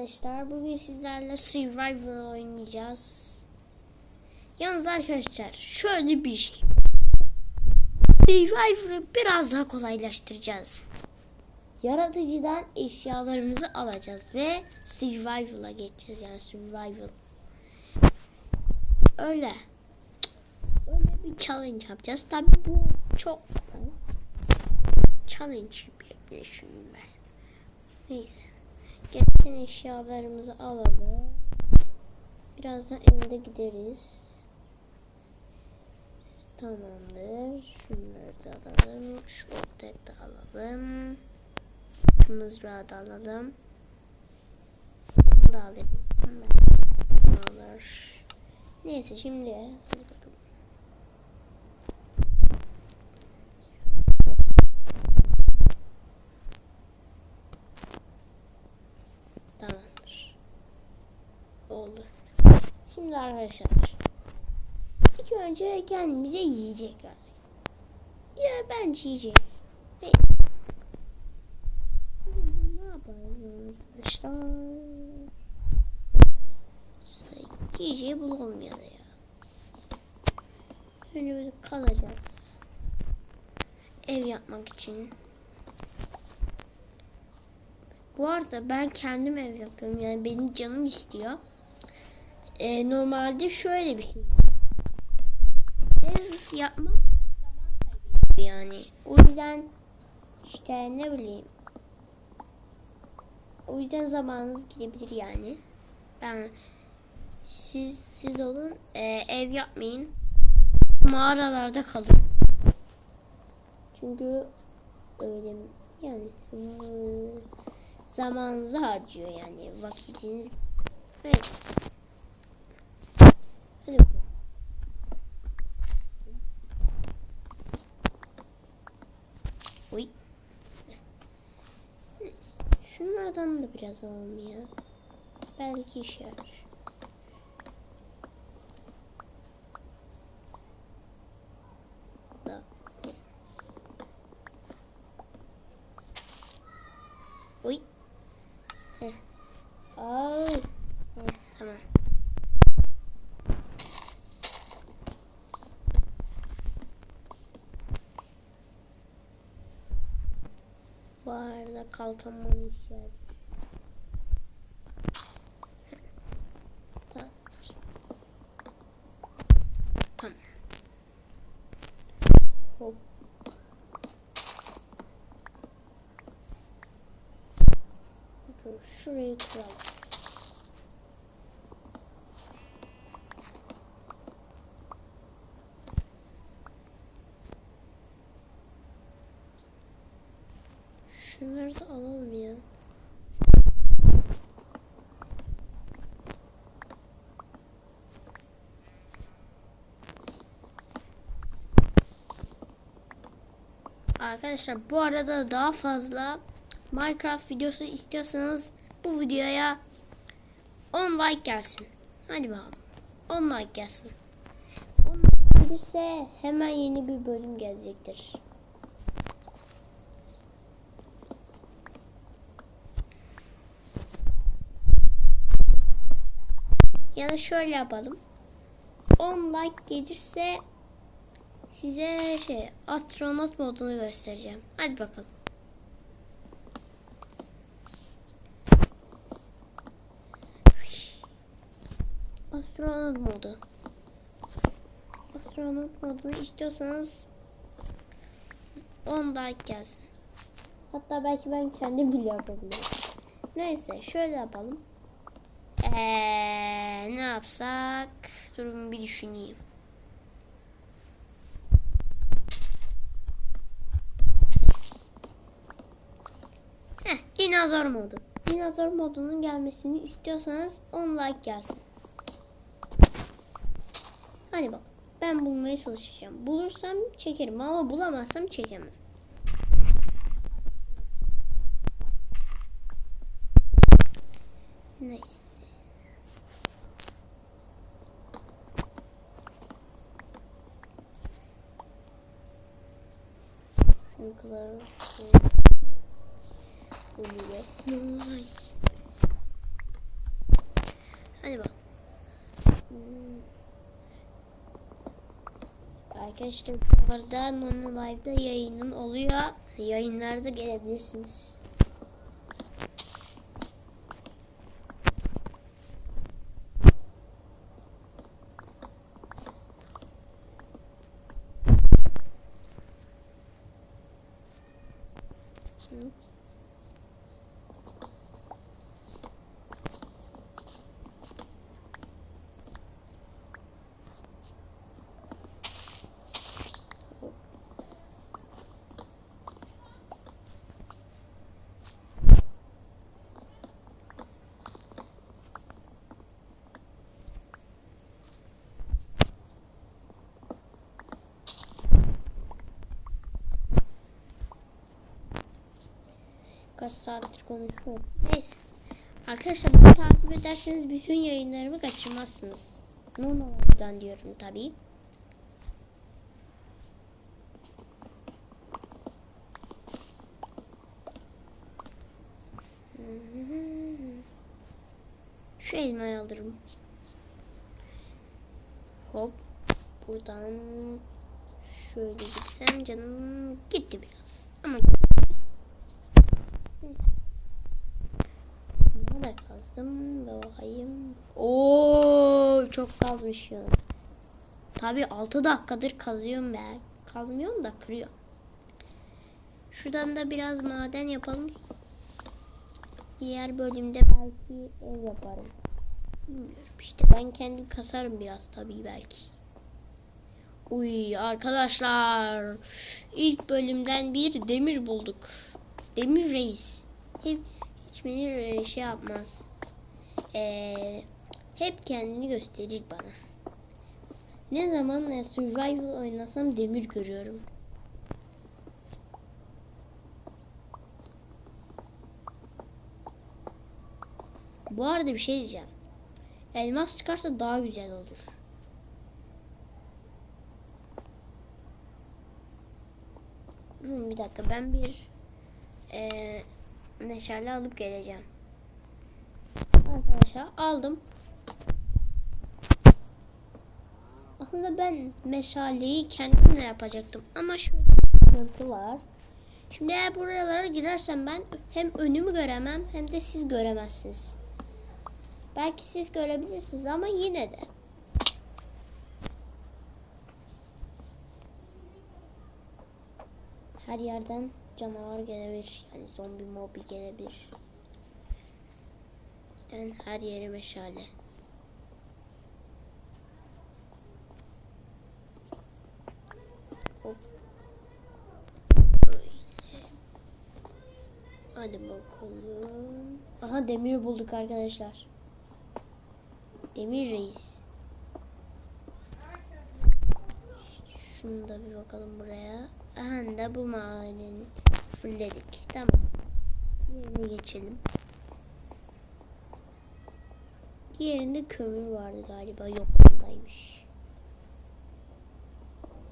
Arkadaşlar bugün sizlerle Survivor oynayacağız. Yalnız arkadaşlar şöyle bir şey. Survivor'ı biraz daha kolaylaştıracağız. Yaratıcıdan eşyalarımızı alacağız ve Survival'a geçeceğiz yani Survival. Öyle. Öyle bir challenge yapacağız. Tabi bu çok challenge bir düşünülmez. Neyse. Gereken eşyalarımızı alalım. Birazdan evde gideriz. Tamamdır. Şunları da alalım. Şu ortayı da alalım. Şu mızrağı da alalım. Bunu da alayım. Alır. Neyse şimdi hadi bakalım. Tamamdır. Oldu. Şimdi arkadaşlar. İlk önce kendimize yiyecek yani. Ya bence yiyecek. Ne? Ne yapalım arkadaşlar? Yiyeceği da ya. Önce böyle kalacağız. Ev yapmak için. Bu arada ben kendim ev yapıyorum. Yani benim canım istiyor. Ee, normalde şöyle bir şey. Ev yapmak zaman kaybı yani. O yüzden işte ne bileyim. O yüzden zamanınız gidebilir yani. Ben siz siz olun ee, ev yapmayın. Mağaralarda kalın. Çünkü öyle yani zamanınızı harcıyor yani vakitiniz. Evet. Hadi bakalım. Neyse, Şunlardan da biraz alalım ya. Belki işe yarar. Oy. Heh. Ay. Heh, tamam. Bu arada kalkamamış yer. Tamam. Hop. Şurayı kuralım. Şunları da alalım ya. Arkadaşlar bu arada daha fazla Minecraft videosu istiyorsanız bu videoya 10 like gelsin. Hadi bakalım. 10 like gelsin. 10 like gelirse hemen yeni bir bölüm gelecektir. Ya da şöyle yapalım. 10 like gelirse size şey astronot modunu göstereceğim. Hadi bakalım. Astronot modu. Astronot modunu istiyorsanız 10 like gelsin. Hatta belki ben kendim bile yapabilirim. Neyse şöyle yapalım. Ee, ne yapsak? Durun bir düşüneyim. Heh, dinozor modu. Dinozor modunun gelmesini istiyorsanız 10 like gelsin. Hadi bak. Ben bulmaya çalışacağım. Bulursam çekerim ama bulamazsam çekemem. Neyse. Kılavuz. Bunu yapmay. Hadi bak. Arkadaşlar bu arada Nono Live'da yayınım oluyor. Yayınlarda gelebilirsiniz. Hı. Kaç saattir konuşuyorum. Neyse. Arkadaşlar beni takip ederseniz bütün yayınlarımı kaçırmazsınız. Normalden diyorum tabii. Şu elmayı alırım. Hop. Buradan şöyle gitsem canım gitti biraz. Ama Nerede kazdım? Bakayım. Oo çok kazmış ya. Tabi 6 dakikadır kazıyorum ben. Kazmıyorum da kırıyor. Şuradan da biraz maden yapalım. Diğer bölümde belki ev yaparım. Bilmiyorum işte ben kendim kasarım biraz tabii belki. Uy arkadaşlar ilk bölümden bir demir bulduk. Demir reis. Hep hiç beni şey yapmaz. Ee, hep kendini gösterir bana. Ne zaman e, survival oynasam demir görüyorum. Bu arada bir şey diyeceğim. Elmas çıkarsa daha güzel olur. Hmm, bir dakika ben bir eee meşale alıp geleceğim. Arkadaşlar aldım. Aslında ben meşaleyi kendimle yapacaktım ama şöyle sıkıntı var. Şimdi eğer buralara girersem ben hem önümü göremem hem de siz göremezsiniz. Belki siz görebilirsiniz ama yine de. Her yerden canavar gelebilir. Yani zombi mobi gelebilir. Yüzden her yere meşale. Hop. Hadi bakalım. Aha demir bulduk arkadaşlar. Demir reis. Şunu da bir bakalım buraya. Aha da bu madeni fullledik. Tamam. Yerine geçelim. Diğerinde kömür vardı galiba. Yok buradaymış.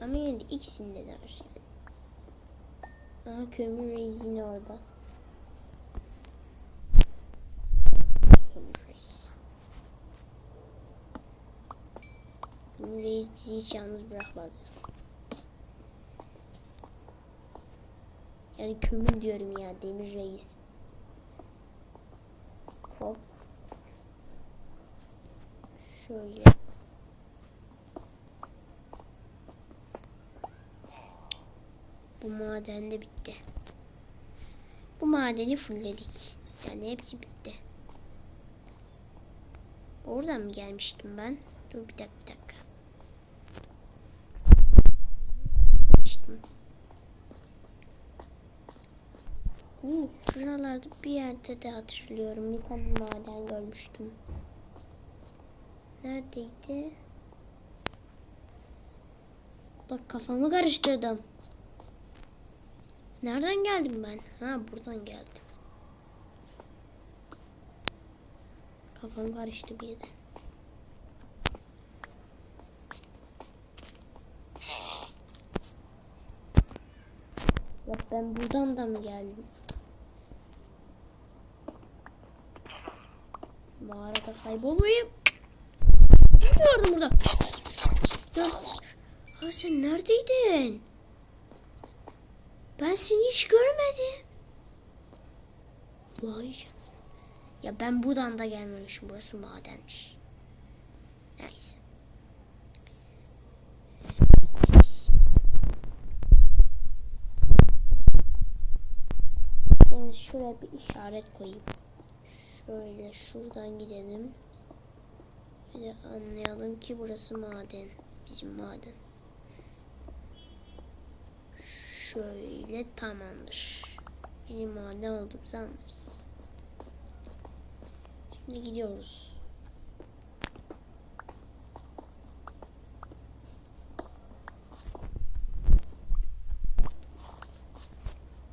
Ama yine de ikisinde de var. Yani. Aha kömür reis yine orada. Kömür reis. Hiç yalnız bırakmadık. Yani kömür diyorum ya demir reis. Hop. Şöyle. Bu maden de bitti. Bu madeni fullledik. Yani hepsi bitti. Oradan mı gelmiştim ben? Dur bir dakika bir dakika. Gelmiştim. Şuralarda bir yerde de hatırlıyorum. Bir tane maden görmüştüm. Neredeydi? Bak kafamı karıştırdım. Nereden geldim ben? Ha buradan geldim. Kafam karıştı birden. Ya ben buradan da mı geldim? Mağarada kaybolmayayım. gördüm burada. Ha sen neredeydin? Ben seni hiç görmedim. Vay canına. Ya ben buradan da gelmemişim. Burası madenmiş. Neyse. Yani şuraya bir işaret koyayım. Şöyle şuradan gidelim. Böyle anlayalım ki burası maden. Bizim maden. Şöyle tamamdır. Benim maden olduğumuzu anlarız. Şimdi gidiyoruz.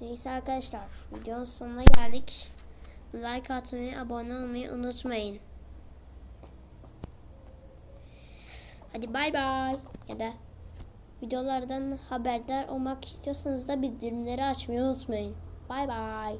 Neyse arkadaşlar videonun sonuna geldik. Like atmayı, abone olmayı unutmayın. Hadi bay bay. Ya da videolardan haberdar olmak istiyorsanız da bildirimleri açmayı unutmayın. Bay bay.